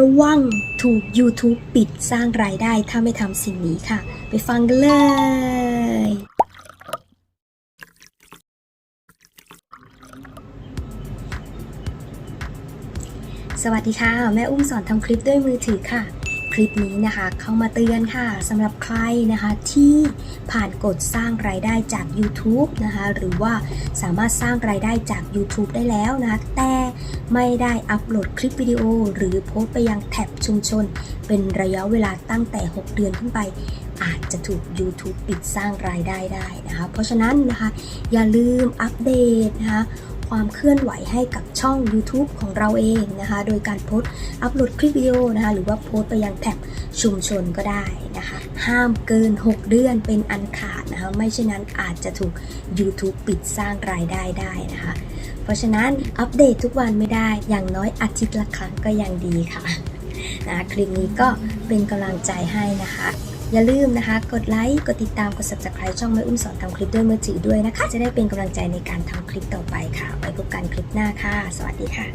ระวังถูก YouTube ปิดสร้างรายได้ถ้าไม่ทำสิ่งนี้ค่ะ ไปฟังกันเลย สวัสดีค่ะ แม่อุ้มสอนทำคลิปด้วยมือถือค่ะ คลิปนี้นะคะ เข้ามาเตือนค่ะสำหรับใครนะคะที่ผ่านกฎสร้างรายได้จาก YouTube นะคะหรือว่าสามารถสร้างรายได้จาก YouTube ได้แล้วนะคะแต่ไม่ได้อัปโหลดคลิปวิดีโอ หรือโพสต์ไปยังแท็บชุมชน เป็นระยะเวลาตั้งแต่ 6 เดือนขึ้นไป อาจจะถูก YouTube ปิดสร้างรายได้ได้นะคะ เพราะฉะนั้นนะคะอย่าลืมอัปเดตนะคะ ความเคลื่อนไหวให้กับช่อง YouTube ของเราเองนะคะ โดยการโพสต์อัปโหลดคลิปวิดีโอนะคะ หรือว่าโพสต์ไปยังแท็บชุมชนก็ได้นะคะ ห้ามเกิน 6 เดือนเป็นอันขาดนะคะ ไม่เช่นนั้นอาจจะถูก YouTube ปิดสร้างรายได้ได้นะคะ เพราะฉะนั้นอัปเดตทุกวันไม่ได้ อย่างน้อยอาทิตย์ละครั้งก็ยังดีค่ะนะคลิปนี้ก็เป็นกำลังใจให้นะคะ อย่าลืมนะคะ กดไลค์ กดติดตาม กด subscribe ช่องแม่อุ้มสอนทำคลิปด้วยมือถือด้วยนะคะ จะได้เป็นกำลังใจในการทำคลิปต่อไปค่ะ ไว้พบกันคลิปหน้าค่ะ สวัสดีค่ะ